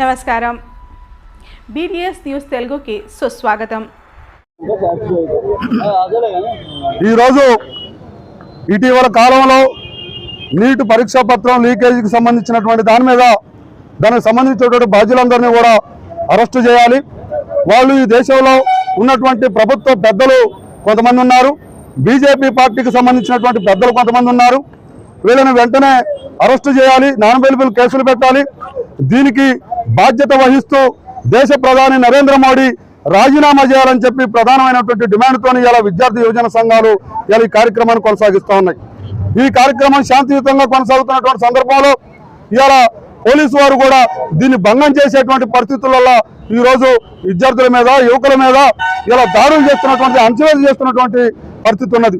నమస్కారం. BDS news తెలుగుకి సుస్వాగతం. ఈరోజు ఇటీవల కాలంలో నీట్ పరీక్షా పత్రం లీకేజీకి సంబంధించినటువంటి దాని మీద దానికి సంబంధించినటువంటి బాధ్యులందరినీ కూడా అరెస్టు చేయాలి. వాళ్ళు ఈ దేశంలో ఉన్నటువంటి ప్రభుత్వ పెద్దలు కొంతమంది ఉన్నారు. బీజేపీ పార్టీకి సంబంధించినటువంటి పెద్దలు కొంతమంది ఉన్నారు. వీళ్ళని వెంటనే అరెస్టు చేయాలి నాన్ అవైలబుల్ కేసులు పెట్టాలి. దీనికి బాధ్యత వహిస్తూ దేశ ప్రధాని నరేంద్ర మోడీ రాజీనామా చేయాలని చెప్పి ప్రధానమైనటువంటి డిమాండ్తో ఇలా విద్యార్థి యువజన సంఘాలు ఇలా ఈ కార్యక్రమాన్ని కొనసాగిస్తూ ఉన్నాయి. ఈ కార్యక్రమం శాంతియుతంగా కొనసాగుతున్నటువంటి సందర్భంలో ఇలా పోలీసు వారు కూడా దీన్ని భంగం చేసేటువంటి పరిస్థితులలో ఈరోజు విద్యార్థుల మీద యువకుల మీద ఇలా దాడులు చేస్తున్నటువంటి అంచవేలు చేస్తున్నటువంటి పరిస్థితి ఉన్నది.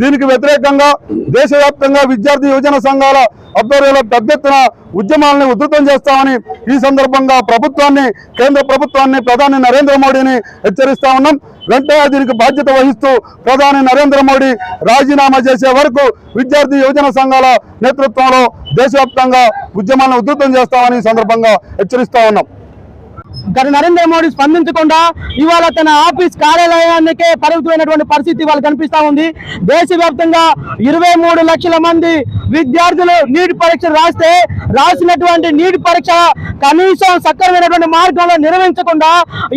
దీనికి వ్యతిరేకంగా దేశవ్యాప్తంగా విద్యార్థి యువజన సంఘాల ఆధ్వర్యంలో పెద్ద ఎత్తున ఉద్యమాలను ఉధృతం చేస్తామని ఈ సందర్భంగా ప్రభుత్వాన్ని కేంద్ర ప్రభుత్వాన్ని ప్రధాని నరేంద్ర మోడీని హెచ్చరిస్తా ఉన్నాం. వెంటనే దీనికి బాధ్యత వహిస్తూ ప్రధాని నరేంద్ర మోడీ రాజీనామా చేసే వరకు విద్యార్థి యువజన సంఘాల నేతృత్వంలో దేశవ్యాప్తంగా ఉద్యమాలను ఉధృతం చేస్తామని సందర్భంగా హెచ్చరిస్తా ఉన్నాం. గత నరేంద్ర మోడీ స్పందించకుండా ఇవాళ తన ఆఫీస్ కార్యాలయానికే పరిమితమైనటువంటి పరిస్థితి ఇవాళ కనిపిస్తా ఉంది. దేశవ్యాప్తంగా ఇరవై మూడు లక్షల మంది విద్యార్థులు నీట్ పరీక్ష రాస్తే రాసినటువంటి నీట్ పరీక్ష కనీసం సక్రమైనటువంటి మార్గంలో నిర్వహించకుండా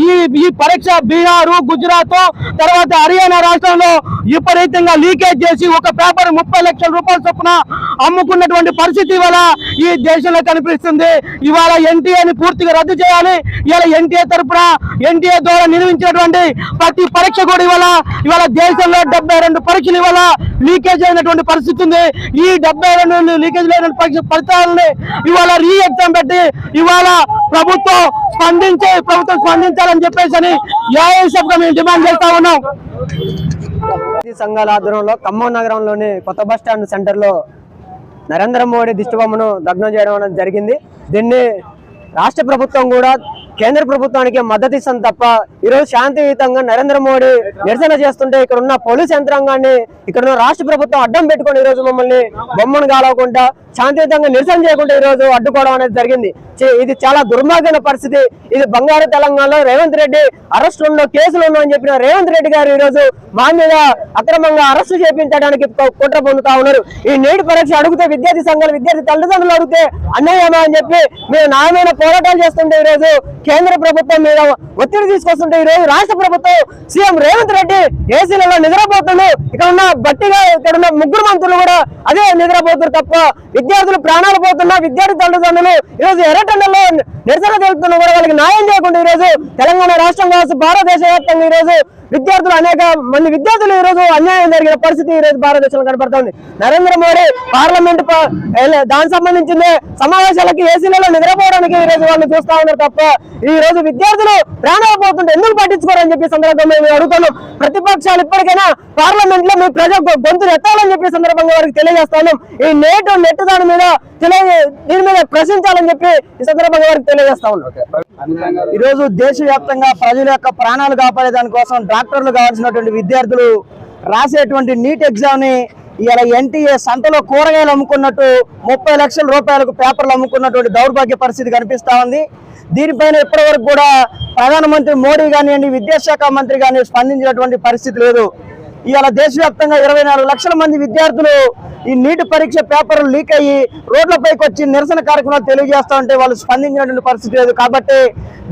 ఈ ఈ పరీక్ష బీహారు గుజరాత్ తర్వాత హర్యానా రాష్ట్రంలో విపరీతంగా లీకేజ్ చేసి ఒక పేపర్ ముప్పై లక్షల రూపాయల చొప్పున అమ్ముకున్నటువంటి పరిస్థితి ఇవాళ ఈ దేశంలో కనిపిస్తుంది. ఇవాళ ఎన్టీఏని పూర్తిగా రద్దు చేయాలి. ఇవాళ ఎన్టీఏ తరపున ఎన్టీఏ ద్వారా నిర్వహించినటువంటి ప్రతి పరీక్ష కూడా ఇవాళ ఇవాళ దేశంలో డెబ్బై రెండు పరీక్షలు ఇవాళ లీకేజ్ అయినటువంటి పరిస్థితి ఉంది. ఈ డెబ్బై రెండు లీకేజ్ అయిన పరీక్ష ఫలితాలని ఇవాళ రీ ఎగ్జామ్ పెట్టి ఇవాళ ప్రభుత్వం స్పందించి ప్రభుత్వం స్పందించాలని చెప్పేసి అని ఏఐఎస్ఎఫ్గా మేము డిమాండ్ చేస్తా ఉన్నాం. సంఘాల ఆధ్వర్యంలో ఖమ్మం నగరంలోని కొత్త బస్ స్టాండ్ సెంటర్లో నరేంద్ర మోడీ దిష్టిబొమ్మను దగ్నం చేయడం అనేది జరిగింది. దీన్ని రాష్ట్ర ప్రభుత్వం కూడా కేంద్ర ప్రభుత్వానికి మద్దతు ఇస్తుంది తప్ప ఈరోజు శాంతియుతంగా నరేంద్ర మోడీ నిరసన చేస్తుంటే ఇక్కడ ఉన్న పోలీస్ యంత్రాంగాన్ని ఇక్కడ ఉన్న రాష్ట్ర ప్రభుత్వం అడ్డం పెట్టుకొని ఈ రోజు మమ్మల్ని బొమ్మను కాలవకుండా శాంతియుతంగా నిరసన చేయకుండా ఈ రోజు అడ్డుకోవడం అనేది జరిగింది. ఇది చాలా దుర్మార్గమైన పరిస్థితి. ఇది బంగారు తెలంగాణలో రేవంత్ రెడ్డి అరెస్టుల్లో కేసులు ఉన్నాయని చెప్పిన రేవంత్ రెడ్డి గారు ఈ రోజు మా మీద అక్రమంగా అరెస్టు చేపించడానికి కుట్ర పొందుతా ఉన్నారు. ఈ నేటి పరీక్ష అడిగితే విద్యార్థి సంఘాలు విద్యార్థి తల్లిదండ్రులు అడిగితే అన్నయ్యమా అని చెప్పి మేము న్యాయమైన పోరాటాలు చేస్తుంటే ఈ రోజు కేంద్ర ప్రభుత్వం మీద ఒత్తిడి తీసుకొస్తుంటే ఈ రోజు రాష్ట్ర ప్రభుత్వం సీఎం రేవంత్ రెడ్డి ఏసీలలో నిద్రపోతుండు ఇక్కడ ఉన్న గట్టిగా ఇక్కడ ఉన్న ముగ్గురు మంత్రులు కూడా అదే నిద్రపోతున్నారు తప్ప విద్యార్థులు ప్రాణాలు పోతున్నా విద్యార్థి తల్లిదండ్రులు ఈ రోజు ఎర్రటెండలో నిరసన తెలుపుతున్న కూడా వాళ్ళకి న్యాయం చేయకుండా ఈరోజు తెలంగాణ రాష్ట్రం కావచ్చు భారతదేశ వ్యాప్తంగా ఈరోజు విద్యార్థులు అనేక మంది విద్యార్థులు ఈ రోజు అన్యాయం జరిగిన పరిస్థితి ఈ రోజు భారతదేశంలో కనపడుతుంది. నరేంద్ర మోడీ పార్లమెంట్ దానికి సంబంధించింది సమావేశాలకి ఏసీలలో నిద్రపోవడానికి ఈ రోజు వాళ్ళు చూస్తా ఉన్నారు తప్ప ఈ రోజు విద్యార్థులు ప్రాణాలు పోతుంటే ఎందుకు పట్టించుకోరని చెప్పి సందర్భంగా మేము అడుగుతున్నాం. ప్రతిపక్షాలు ఇప్పటికైనా పార్లమెంట్లో మీ ప్రజా గొంతులు ఎత్తాలని చెప్పి సందర్భంగా వారికి తెలియజేస్తాను ఈ నేటు నెట్ దాని మీద తెలియ దీని మీద ప్రశ్నించాలని చెప్పి ఈ సందర్భంగా వారికి తెలియజేస్తా ఉన్నాం. ఈ రోజు దేశవ్యాప్తంగా ప్రజల యొక్క ప్రాణాలు కాపాడే దానికోసం డాక్టర్లు కావాల్సినటువంటి విద్యార్థులు రాసేటువంటి నీట్ ఎగ్జామ్ని ఇలా ఎన్టీఏ సంతలో కూరగాయలు అమ్ముకున్నట్టు ముప్పై లక్షల రూపాయలకు పేపర్లు అమ్ముకున్నటువంటి దౌర్భాగ్య పరిస్థితి కనిపిస్తా ఉంది. దీనిపైన ఇప్పటి వరకు కూడా ప్రధానమంత్రి మోడీ కానివ్వండి విద్యాశాఖ మంత్రి కానీ స్పందించినటువంటి పరిస్థితి లేదు. ఇవాళ దేశవ్యాప్తంగా ఇరవై నాలుగు లక్షల మంది విద్యార్థులు ఈ నీటి పరీక్ష పేపర్లు లీక్ అయ్యి రోడ్లపైకి వచ్చి నిరసన కార్యక్రమాలు తెలియజేస్తా ఉంటే వాళ్ళు స్పందించినటువంటి పరిస్థితి లేదు. కాబట్టి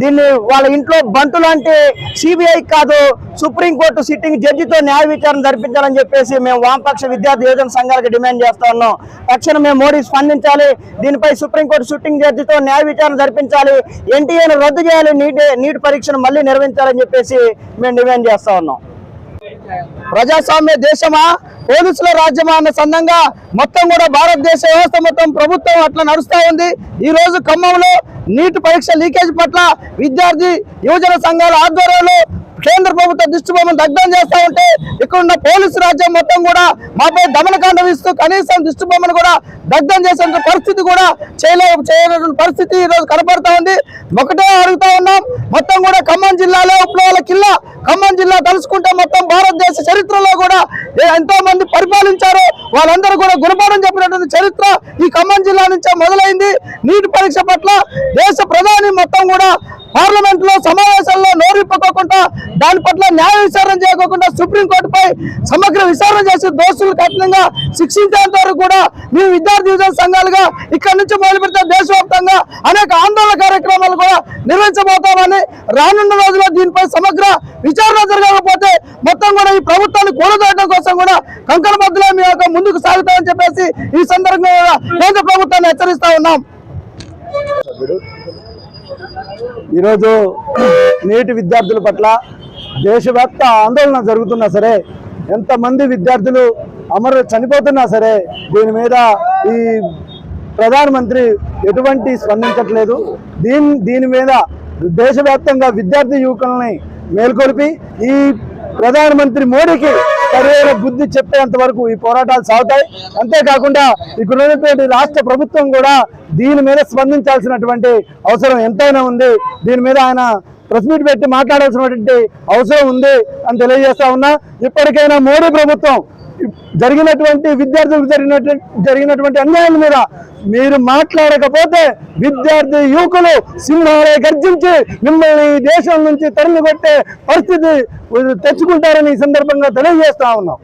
దీన్ని వాళ్ళ ఇంట్లో బంటు లాంటి సిబిఐ కాదు సుప్రీంకోర్టు సిట్టింగ్ జడ్జితో న్యాయ విచారణ జరిపించాలని చెప్పేసి మేము వామపక్ష విద్యార్థి యువజన సంఘాలకు డిమాండ్ చేస్తా ఉన్నాం. తక్షణం మేము మోడీ స్పందించాలి దీనిపై సుప్రీంకోర్టు సిట్టింగ్ జడ్జితో న్యాయ విచారణ జరిపించాలి ఎన్టీఏను రద్దు చేయాలి నీటి నీటి పరీక్షను మళ్ళీ నిర్వహించాలని చెప్పేసి మేము డిమాండ్ చేస్తా ఉన్నాం. ప్రజాస్వామ్య దేశమా? పోలీసుల రాజ్యమా అన్న సందంగా మొత్తం కూడా భారతదేశ వ్యవస్థ మొత్తం ప్రభుత్వం అట్లా నడుస్తూ ఉంది. ఈ రోజు ఖమ్మంలో నీటి పరీక్ష లీకేజ్ పట్ల విద్యార్థి యువజన సంఘాల ఆధ్వర్యంలో కేంద్ర ప్రభుత్వ దిష్టిబొమ్మను దగ్ధం చేస్తా ఉంటే ఇక్కడ ఉన్న పోలీసు రాజ్యం మొత్తం కూడా మాపై దమనకాండ ఇస్తూ కనీసం దిష్టిబొమ్మను కూడా దగ్ధం చేసే పరిస్థితి కూడా చేయలే చేయలేని పరిస్థితి ఈరోజు రోజు కనపడతా ఉంది. ఒకటే అడుగుతా ఉన్నాం మొత్తం కూడా ఖమ్మం జిల్లాలో విప్లవాల కిల్లా ఖమ్మం జిల్లా తలుచుకుంటే మొత్తం భారతదేశ చరిత్రలో కూడా ఎంతో మంది పరిపాలించారు వాళ్ళందరూ కూడా గుణపాఠం చెప్పినటువంటి చరిత్ర ఈ ఖమ్మం జిల్లా నుంచే మొదలైంది. నీటి పరీక్ష పట్ల దేశ ప్రధాని మొత్తం కూడా పార్లమెంట్లో సమావేశాల్లో నోరిప్పుకోకుండా దాని పట్ల న్యాయ విచారణ చేయకోకుండా సుప్రీంకోర్టుపై సమగ్ర విచారణ చేసి దోషులు కఠినంగా శిక్షించేంత వరకు కూడా మేము విద్యార్థి యువజన సంఘాలుగా ఇక్కడ నుంచి మొదలు పెడితే దేశవ్యాప్తంగా అనేక ఆందోళన కార్యక్రమాలు కూడా నిర్వహించబోతామని రానున్న రోజుల్లో దీనిపై సమగ్ర విచారణ జరగకపోతే మొత్తం కూడా ఈ ప్రభుత్వాన్ని కూలదోయడం కోసం కూడా కంకణ బద్దులే మీ యొక్క ముందుకు సాగుతామని చెప్పేసి ఈ సందర్భంగా కేంద్ర ప్రభుత్వాన్ని హెచ్చరిస్తా ఉన్నాం. ఈరోజు నేటి విద్యార్థుల పట్ల దేశవ్యాప్త ఆందోళన జరుగుతున్నా సరే ఎంతమంది విద్యార్థులు అమరు చనిపోతున్నా సరే దీని మీద ఈ ప్రధానమంత్రి ఎటువంటి స్పందించట్లేదు. దీని దీని మీద దేశవ్యాప్తంగా విద్యార్థి యువకుల్ని మేల్కొల్పి ఈ ప్రధానమంత్రి మోడీకి సరైన బుద్ధి చెప్పేంత వరకు ఈ పోరాటాలు సాగుతాయి. అంతేకాకుండా ఇక్కడ ఉన్నటువంటి రాష్ట్ర ప్రభుత్వం కూడా దీని మీద స్పందించాల్సినటువంటి అవసరం ఎంతైనా ఉంది. దీని మీద ఆయన ప్రెస్ మీట్ పెట్టి మాట్లాడాల్సినటువంటి అవసరం ఉంది అని తెలియజేస్తా ఉన్నా. ఇప్పటికైనా మోడీ ప్రభుత్వం జరిగినటువంటి విద్యార్థులకు జరిగినటువంటి జరిగినటువంటి అన్యాయం మీద మీరు మాట్లాడకపోతే విద్యార్థి యువకులు సింహాలే గర్జించి మిమ్మల్ని దేశం నుంచి తరిమి కొట్టే పరిస్థితి తెచ్చుకుంటారని ఈ సందర్భంగా తెలియజేస్తా ఉన్నాం.